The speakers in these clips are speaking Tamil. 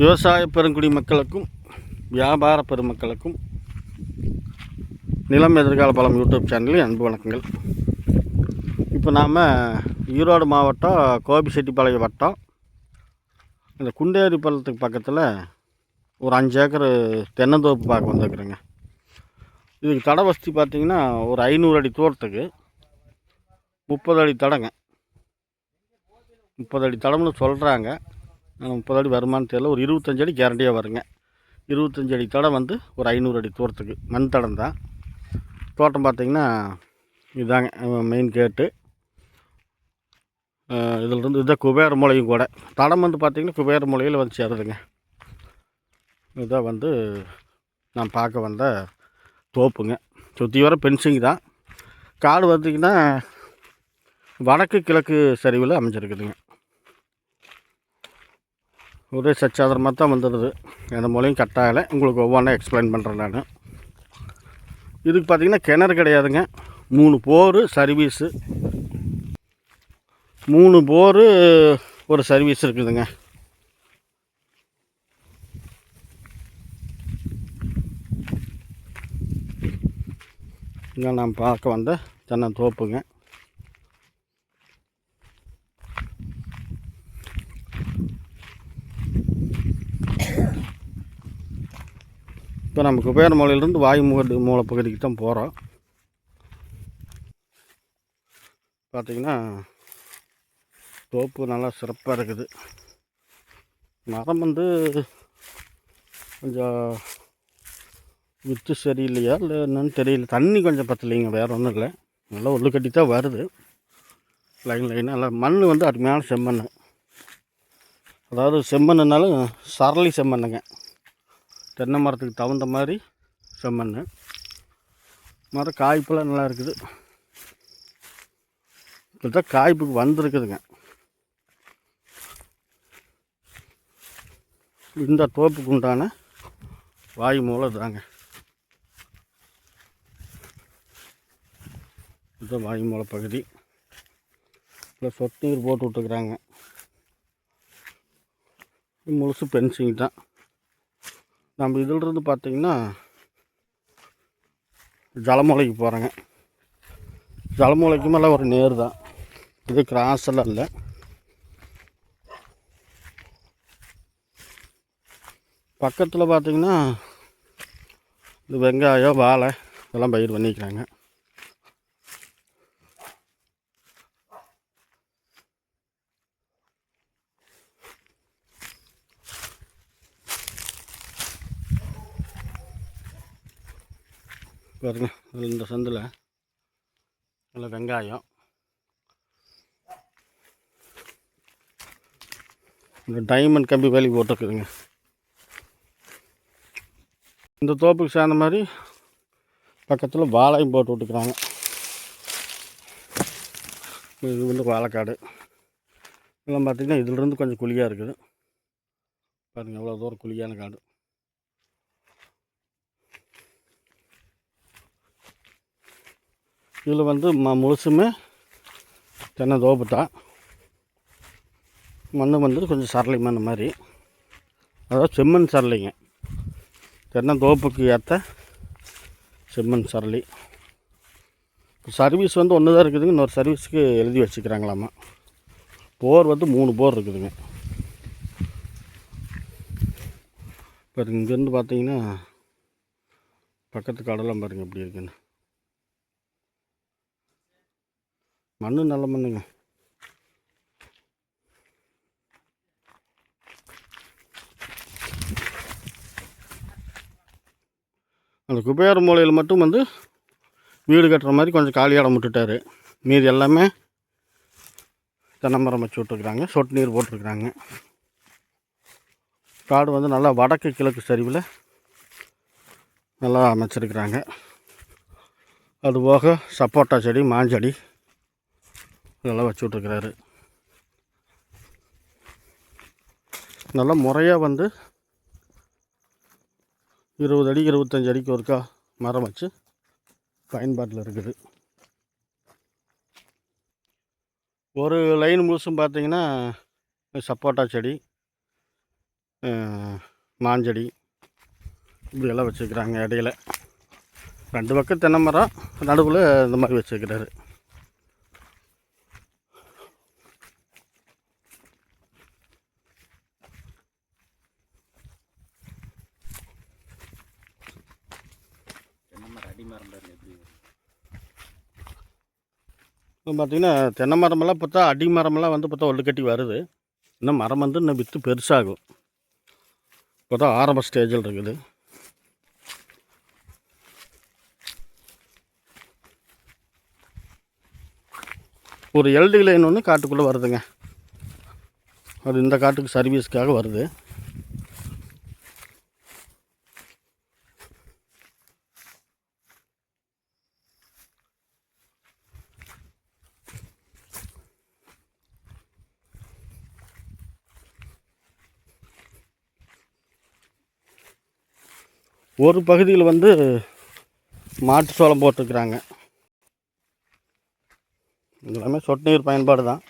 விவசாய பெருங்குடி மக்களுக்கும் வியாபார பெருமக்களுக்கும் நிலம் எதிர்கால பலம் யூடியூப் சேனலில் அன்பு வணக்கங்கள். இப்போ நாம் ஈரோடு மாவட்டம் கோபிச்செட்டிப்பாளையம் வட்டம். இந்த குண்டேரி பள்ளத்துக்கு பக்கத்தில் ஒரு அஞ்சு ஏக்கர் தென்னந்தோப்பு பார்க்க வந்துருக்குறேங்க. இதுக்கு தடை வசதி பார்த்திங்கன்னா ஒரு ஐநூறு அடி தூரத்துக்கு முப்பது அடி தடங்க. முப்பது அடி தடம்னு சொல்கிறாங்க முப்பது அடி வருமானு தெரியல. ஒரு இருபத்தஞ்சு அடி கேரண்டியாக வருங்க. இருபத்தஞ்சு அடி தடம் வந்து ஒரு ஐநூறு அடி தூரத்துக்கு. மண் தடம் தான். தோட்டம் பார்த்திங்கன்னா இதாங்க மெயின் கேட்டு இதிலிருந்து இதுதான் குபேர மூலையும் கூட. தடம் வந்து பார்த்திங்கன்னா குபேர மூலையில் வந்து சேருதுங்க. இதுதான் வந்து நான் பார்க்க வந்த தோப்புங்க. சுற்றி வர பென்சிங் தான். காடு பார்த்திங்கன்னா வடக்கு கிழக்கு சரிவில் அமைஞ்சிருக்குதுங்க. ஒரே சச்சாதரமாக தான் வந்துடுது. எந்த மூலையும் கட் உங்களுக்கு ஒவ்வொன்றா எக்ஸ்பிளைன் பண்ணுறேன் நான். இதுக்கு பார்த்தீங்கன்னா கிணறு கிடையாதுங்க. மூணு போரு சர்வீஸு மூணு போரு ஒரு சர்வீஸ் இருக்குதுங்க. இங்கே நான் பார்க்க வந்த தென்னை தோப்புங்க. இப்போ நம்ம குபேர மூலையிலேருந்து வாயு மூல மூலப்பகுதிக்கு தான் போகிறோம். பார்த்தீங்கன்னா தோப்பு நல்லா சிறப்பாக இருக்குது. மரம் வந்து கொஞ்சம் வித்து சரியில்லையா இல்லை என்னன்னு தெரியல. தண்ணி கொஞ்சம் பத்தலைங்க வேறு ஒன்றும் இல்லை. நல்லா உள்ளு கட்டி தான் வருது. லைன் லைனாக நல்லா மண் வந்து அருமையான செம்மண். அதாவது செம்மண்ணுனாலும் சரளி செம்மண்ணுங்க. தென்னை மரத்துக்கு தகுந்த மாதிரி செம்மண் மரம் காய்ப்பெல்லாம் நல்லா இருக்குது. இப்போ தான் காய்ப்புக்கு வந்திருக்குதுங்க. இந்த தோப்புக்கு உண்டான வாயு மூலம் தாங்க இதுதான் வாயு மூல பகுதி. இல்லை சொட்டு நீர் போட்டு விட்டுக்கிறாங்க முழுசு பென்சிங் தான். நம்ம இதிலிருந்து பார்த்திங்கன்னா ஜலமூலைக்கு போகிறோங்க ஜலமூலைக்கு மேலே ஒரு நேர் தான். இது கிராஸ் எல்லாம் இல்லை. பக்கத்தில் பார்த்திங்கன்னா இந்த வெங்காயம் வாழை இதெல்லாம் பயிர் பண்ணிக்கிறாங்க. பாருங்க இந்த சந்தில். நல்ல வெங்காயம். இந்த டைமண்ட் கம்பி வேலைக்கு போட்டிருக்குதுங்க. இந்த தோப்புக்கு சேர்ந்த மாதிரி பக்கத்தில் வாழையும் போட்டு விட்டுக்கிறாங்க. இது வந்து வாழைக்காடு. இதெல்லாம் பார்த்திங்கன்னா இதிலிருந்து கொஞ்சம் குழியாக இருக்குது. பாருங்கள் எவ்வளோ தூரம் குழியான காடு. இதில் வந்து ம முழுசுமே தென்னை தோப்பு தான் மண் வந்து கொஞ்சம் சரளி மண் மாதிரி. அதாவது செம்மண் சரளிங்க. தென்னை தோப்புக்கு ஏற்ற செம்மண் சரளி. சர்வீஸ் வந்து ஒன்று தான் இருக்குதுங்க. இன்னொரு சர்வீஸுக்கு எழுதி வச்சுக்கிறாங்களாமா. போர் வந்து மூணு போர் இருக்குதுங்க. இப்போ இங்கேருந்து பார்த்தீங்கன்னா பக்கத்து கடலாம் பாருங்கள் எப்படி இருக்குன்னு. மண்ணு நல்ல மண்ணுங்க. அந்த குபேர மூலையில் மட்டும் வந்து வீடு கட்டுற மாதிரி கொஞ்சம் காலி இடம் விட்டுட்டாரு. மீதி எல்லாமே தென்னை மரம் வச்சு விட்டுருக்குறாங்க. சொட்டு நீர் போட்டிருக்குறாங்க. காடு வந்து நல்லா வடக்கு கிழக்கு சரிவில் நல்லா அமைச்சிருக்கிறாங்க. அதுபோக சப்போட்டா செடி மாஞ்செடி இதெல்லாம் வச்சு விட்ருக்குறாரு நல்லா முறையாக வந்து இருபது அடி இருபத்தஞ்சி அடிக்கு ஒருக்கா மரம் வச்சு பயன்பாட்டில் இருக்குது. ஒரு லைன் முழுசும் பார்த்தீங்கன்னா சப்போட்டா செடி மாஞ்செடி இப்படியெல்லாம் வச்சுருக்குறாங்க இடையில. ரெண்டு பக்கம் தென்னை மரம் நடுவில் இந்த மாதிரி வச்சுருக்கிறாரு தென்னை அடி மரம் பாருங்க எப்படி இப்போ பார்த்தீங்கன்னா தென்னை மரமெல்லாம் பார்த்தா அடி மரமெல்லாம் வந்து பார்த்தா ஒல்லு கட்டி வருது. இன்னும் மரம் வந்து இன்னும் விற்று பெருசாகும். இப்போ தான் ஆரம்ப ஸ்டேஜில் இருக்குது. ஒரு எல்டி லைன் ஒன்று காட்டுக்குள்ளே வருதுங்க. அது இந்த காட்டுக்கு சர்வீஸ்க்காக வருது. ஒரு பகுதியில் வந்து மாட்டு சோளம் போட்டிருக்கிறாங்க. எல்லாமே சொட்டு நீர் பயன்பாடு தான்.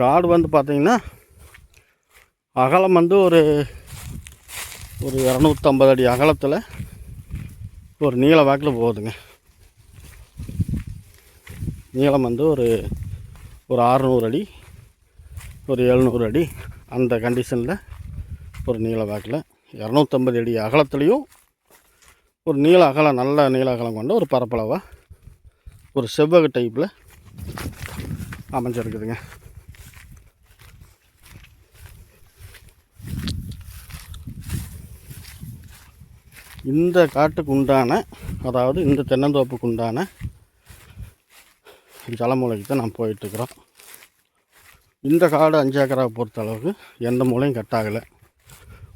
காடு வந்து பார்த்திங்கன்னா அகலம் வந்து ஒரு ஒரு இரநூத்தம்பது அடி அகலத்தில் ஒரு நீள வாக்கில் போகுதுங்க. நீளம் வந்து ஒரு ஒரு அறநூறு அடி ஒரு எழுநூறு அடி அந்த கண்டிஷனில் ஒரு நீள வாக்கில் இரநூத்தம்பது அடி அகலத்துலேயும் ஒரு நீள அகலம் நல்ல நீள அகலம் கொண்ட ஒரு பரப்பளவாக ஒரு செவ்வக டைப்பில் அமைஞ்சிருக்குதுங்க. இந்த காட்டுக்கு உண்டான அதாவது இந்த தென்னந்தோப்புக்கு உண்டான ஜலமூலைக்கு தான் நான் போயிட்டுருக்குறோம். இந்த காடு அஞ்சு ஏக்கராவை பொறுத்த அளவுக்கு எந்த மூலையும் கட் ஆகலை.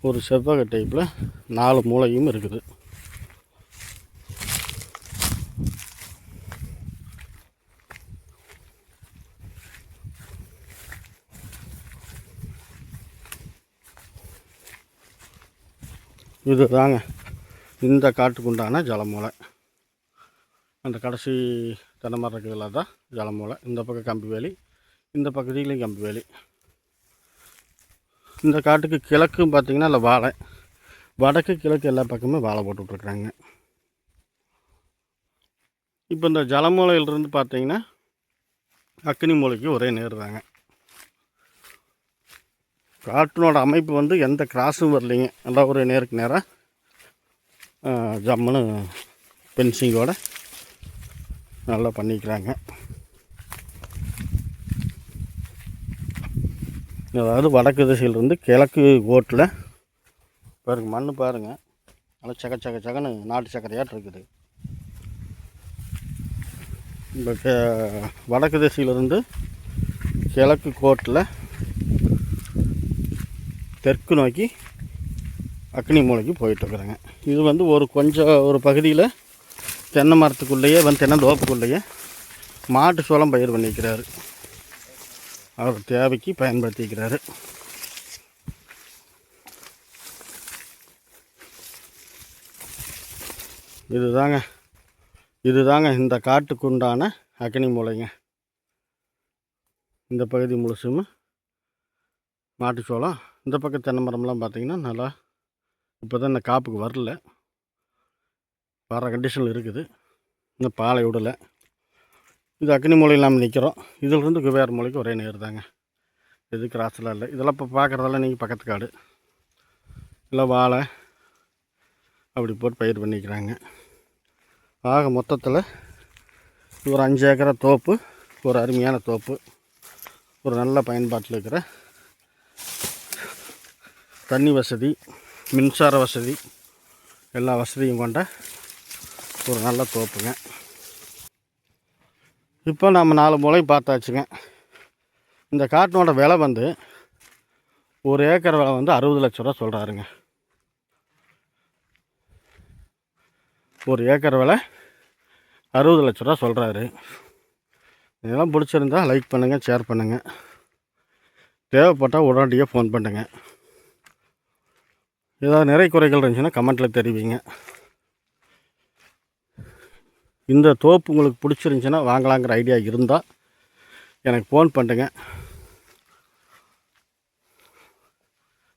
ஒரு செவ்வக டைப்பில் நாலு மூலையும் இருக்குது. இது தாங்க இந்த காட்டுக்கு உண்டான ஜலமூலை. அந்த கடைசி தென்னை மரம் இருக்கிறதுல தான் ஜலமூலை இந்த பக்கம் கம்பி வேலி இந்த பக்கத்துலேயும் கம்பி வேலி. இந்த காட்டுக்கு கிழக்கும் பார்த்தீங்கன்னா இல்லை வாழை. வடக்கு கிழக்கு எல்லா பக்கமே வாழை போட்டுட்ருக்குறாங்க. இப்போ இந்த ஜலமூலையிலிருந்து பார்த்திங்கன்னா அக்னி மூலைக்கு ஒரே நேர் தாங்க. காட்டினோட அமைப்பு வந்து எந்த கிராஸும் வரலைங்க. நல்லா ஒரு நேருக்கு நேராக ஜம்முன்னு பென்சிங்கோட நல்லா பண்ணிக்கிறாங்க. அதாவது வடக்கு திசையிலிருந்து கிழக்கு ஓட்டில் பாருங்க மண் பாருங்கள் நல்லா சக்க சக்க சக்கன்னு நாட்டு சக்கரையாட்டு இருக்குது. இப்போ வடக்கு திசையிலிருந்து கிழக்கு கோட்டில் தெற்கு நோக்கி அக்னி மூலைக்கு போயிட்டுருக்குறேங்க இது வந்து ஒரு கொஞ்சம் ஒரு பகுதியில் தென்னை மரத்துக்குள்ளேயே வந்து தென்னந்தோப்புக்குள்ளேயே மாட்டு சோளம் பயிர் பண்ணிக்கிறாரு. அவர் தேவைக்கு பயன்படுத்திக்கிறாரு. இதுதாங்க இதுதாங்க இந்த காட்டுக்கு உண்டான அக்னி மூலைங்க. இந்த பகுதி முழுசும் மாட்டு சோளம். இந்த பக்கம் தென்னை மரம்லாம் பார்த்திங்கன்னா நல்லா இப்போ தான் இந்த காப்புக்கு வரல. வர கண்டிஷனில் இருக்குது. இன்னும் பாலை விடலை. இது அக்னி மூலையில் நாம் நிற்கிறோம் இதிலிருந்து குபேர் மூலைக்கு ஒரே நேர் தாங்க. இது கிராஸ்லாம் இல்லை. இதெல்லாம் இப்போ பார்க்குறதெல்லாம் நீங்கள் பக்கத்து காடு. இல்லை வாழை. அப்படி போட்டு பயிர் பண்ணிக்கிறாங்க. ஆக மொத்தத்தில் ஒரு அஞ்சு ஏக்கரை தோப்பு ஒரு அருமையான தோப்பு ஒரு நல்ல பயன்பாட்டில் இருக்கிற தண்ணி வசதி மின்சார வசதி எல்லா வசதியும் கொண்ட ஒரு நல்ல தோப்புங்க. இப்போ நம்ம நாலு மூளை பார்த்தாச்சுங்க. இந்த காட்டினோட விலை வந்து ஒரு ஏக்கர் விலை வந்து அறுபது லட்ச ரூபா சொல்கிறாருங்க ஒரு ஏக்கர் விலை அறுபது லட்ச ரூபா சொல்கிறாரு இதெல்லாம் பிடிச்சிருந்தா லைக் பண்ணுங்கள் ஷேர் பண்ணுங்கள் தேவைப்பட்டால் உடனடியாக ஃபோன் பண்ணுங்கள் ஏதாவது நிறை குறைகள் இருந்துச்சுன்னா கமெண்ட்டில் தெரிவிங்க. இந்த தோப்பு உங்களுக்கு பிடிச்சிருந்துச்சின்னா வாங்கலாங்கிற ஐடியா இருந்தால் எனக்கு ஃபோன் பண்ணுங்க.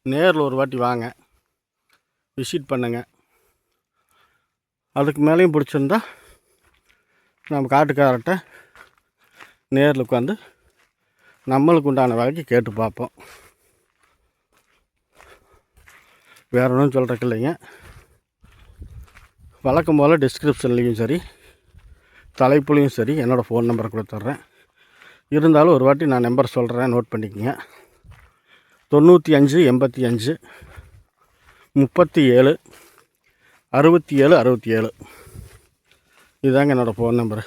நேரில் ஒரு வாட்டி வாங்க. விசிட் பண்ணுங்க. அதுக்கு மேலேயும் பிடிச்சிருந்தா நம்ம காட்டுக்காரர்கிட்ட நேரில் உட்காந்து நம்மளுக்கு உண்டான வகைக்கு கேட்டு பார்ப்போம். வேற ஒன்றும் சொல்கிறக்கு இல்லைங்க. வழக்கம் போல் டிஸ்கிரிப்ஷன்லேயும் சரி. தலைப்புலையும் சரி என்னோடய ஃபோன் நம்பரை கொடுத்துட்றேன் இருந்தாலும் ஒரு வாட்டி நான் நம்பர் சொல்கிறேன் நோட் பண்ணிக்கோங்க. தொண்ணூற்றி அஞ்சு எண்பத்தி அஞ்சு முப்பத்தி ஏழு அறுபத்தி ஏழு அறுபத்தி ஏழு. இதுதாங்க என்னோடய ஃபோன் நம்பரு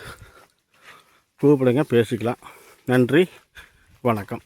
கூப்பிடுங்க பேசிக்கலாம். நன்றி வணக்கம்.